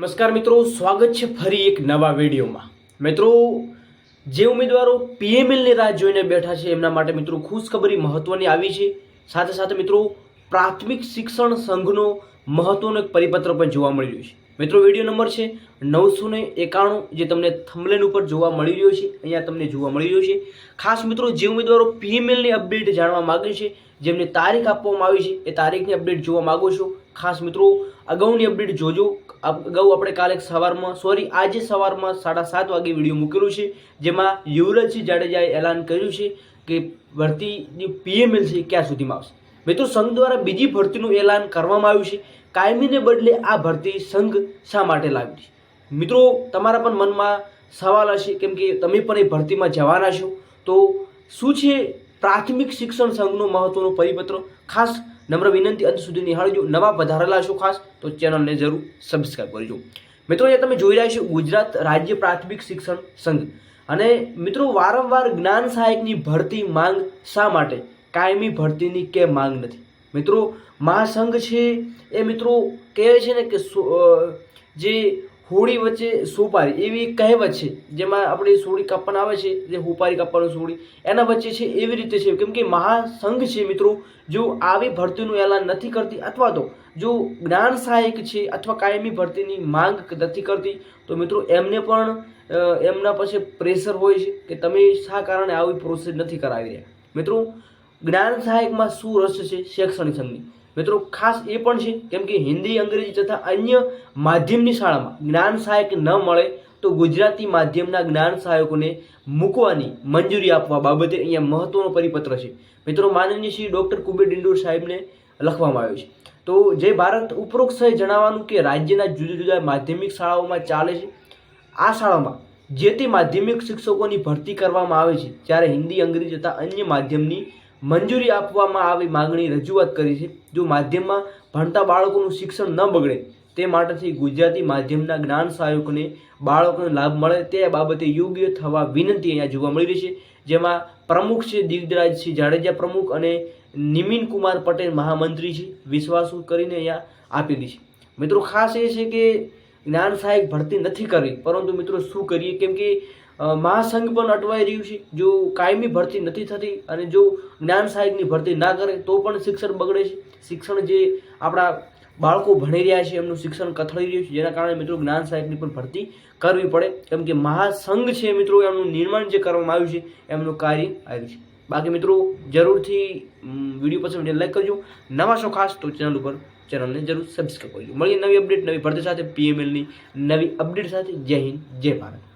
નમસ્કાર મિત્રો, સ્વાગત છે ફરી એક નવા વિડીયોમાં. મિત્રો, જે ઉમેદવારો પીએમએલની રાહ જોઈને બેઠા છે, એમના માટે મિત્રો ખુશખબરી મહત્વની આવી છે. સાથે સાથે મિત્રો, પ્રાથમિક શિક્ષણ સંઘનો મહત્વનો એક પરિપત્ર પણ જોવા મળી રહ્યો છે. મિત્રો વીડિયો નંબર છે નવસો ને એકાણું, જે તમને થમલેન ઉપર જોવા મળી રહ્યો છે. અહીંયા તમને જોવા મળી રહ્યો છે. ખાસ મિત્રો, જે ઉમેદવારો પીએમએલની અપડેટ જાણવા માગે છે, જેમને તારીખ આપવામાં આવી છે, એ તારીખની અપડેટ જોવા માગો છો. ખાસ મિત્રો, અગાઉની અપડેટ જોજો. અગાઉ આપણે કાલે સવારમાં સોરી આજે સવારમાં સાડા સાત વાગે વીડિયો મૂકેલું છે, જેમાં યુવરાજસિંહ જાડેજાએ એલાન કર્યું છે કે ભરતીની પીએમએલ છે ક્યાં સુધીમાં આવશે. મિત્રો, સંઘ દ્વારા બીજી ભરતીનું એલાન કરવામાં આવ્યું છે. કાયમીને બદલે આ ભરતી સંઘ શા માટે લાવી મિત્રો, તમારા પણ મનમાં સવાલ હશે, કેમ કે તમે પણ એ ભરતીમાં જવાના છો. તો શું છે પ્રાથમિક શિક્ષણ સંઘનો મહત્વનો પરિપત્ર? ખાસ નમ્ર વિનંતી, અંત સુધી નિહાળજો. નવા વધારેલા છો ખાસ, તો ચેનલને જરૂર સબસ્ક્રાઈબ કરજો. મિત્રો, અહીંયા તમે જોઈ રહ્યા છો ગુજરાત રાજ્ય પ્રાથમિક શિક્ષણ સંઘ. અને મિત્રો, વારંવાર જ્ઞાન સહાયકની ભરતી માંગ શા માટે? કાયમી ભરતીની કે માંગ નથી? મિત્રો મહાસંઘ છે એ મિત્રો કહે છે ને કે જે હોળી વચ્ચે સોપારી, એવી કહેવત છે, જેમાં આપણે સોળી કાપવાના આવે છે, જે હોપારી કાપવાનું સોળી, એના વચ્ચે છે એવી રીતે છે, કેમ કે મહાસંઘ છે મિત્રો, જો આવી ભરતીનું એલાન નથી કરતી અથવા તો જો જ્ઞાન સહાયક છે અથવા કાયમી ભરતીની માંગ નથી કરતી, તો મિત્રો એમને પણ એમના પાસે પ્રેશર હોય છે કે તમે શા કારણે આવી પ્રોસેસ નથી કરાવી રહ્યા. મિત્રો જ્ઞાન સહાયકમાં શું રસ છે શૈક્ષણિક સંઘની મિત્રો, ખાસ એ પણ છે, કેમ કે હિન્દી, અંગ્રેજી તથા અન્ય માધ્યમની શાળામાં જ્ઞાન સહાયક ન મળે તો ગુજરાતી માધ્યમના જ્ઞાન સહાયકોને મૂકવાની મંજૂરી આપવા બાબતે અહીંયા મહત્વનો પરિપત્ર છે. મિત્રો, માનનીય શ્રી ડૉક્ટર કુબેર ડિંડોર સાહેબને લખવામાં આવ્યો છે. તો જે ભારત, ઉપરોક્ત સહિત જણાવવાનું કે રાજ્યના જુદા જુદા માધ્યમિક શાળાઓમાં ચાલે છે. આ શાળામાં જે તે માધ્યમિક શિક્ષકોની ભરતી કરવામાં આવે છે, જ્યારે હિન્દી, અંગ્રેજી તથા અન્ય માધ્યમની મંજૂરી આપવામાં આવી માંગણી રજૂઆત કરી છે. જો માધ્યમમાં ભણતા બાળકોનું શિક્ષણ ન બગડે તે માટેથી ગુજરાતી માધ્યમના જ્ઞાન સહાયકોને બાળકોને લાભ મળે તે બાબતે યોગ્ય થવા વિનંતી અહીંયા જોવા મળી રહી છે. જેમાં પ્રમુખ છે દિગ્જરાજસિંહ જાડેજા પ્રમુખ અને નિમિન કુમાર પટેલ મહામંત્રી છે. વિશ્વાસુ કરીને અહીંયા આપેલી છે. મિત્રો, ખાસ એ છે કે જ્ઞાન સહાયક ભરતી નથી કરવી. પરંતુ મિત્રો, શું કરીએ? કેમ કે મહાસંઘ પણ અટવાઈ રહ્યું છે. જો કાયમી ભરતી નથી થતી અને જો જ્ઞાન સાહેબની ભરતી ના કરે, તો પણ શિક્ષણ બગડે છે. શિક્ષણ જે આપણા બાળકો ભણી રહ્યા છે, એમનું શિક્ષણ કથળી રહ્યું છે. જેના કારણે મિત્રો જ્ઞાન સાહેબની પણ ભરતી કરવી પડે. કેમ કે મહાસંઘ છે મિત્રો, એમનું નિર્માણ જે કરવામાં આવ્યું છે, એમનું કાર્ય આવ્યું છે. બાકી મિત્રો, જરૂરથી વીડિયો પસંદ વીડિયો લાઈક કરજો. નવા શો ખાસ, તો ચેનલ ઉપર ચેનલને જરૂર સબસ્ક્રાઈબ કરજો. મળીએ નવી અપડેટ નવી ભરતી સાથે પીએમએલની નવી અપડેટ સાથે. જય હિન્દ, જય ભારત.